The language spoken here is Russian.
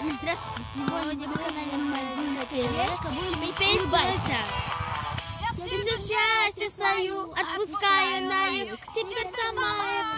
Ну, здравствуйте, сегодня на канале Мальдинская решка будем петь Бася. Я птицу счастье свою отпускаю на юг, теперь сама я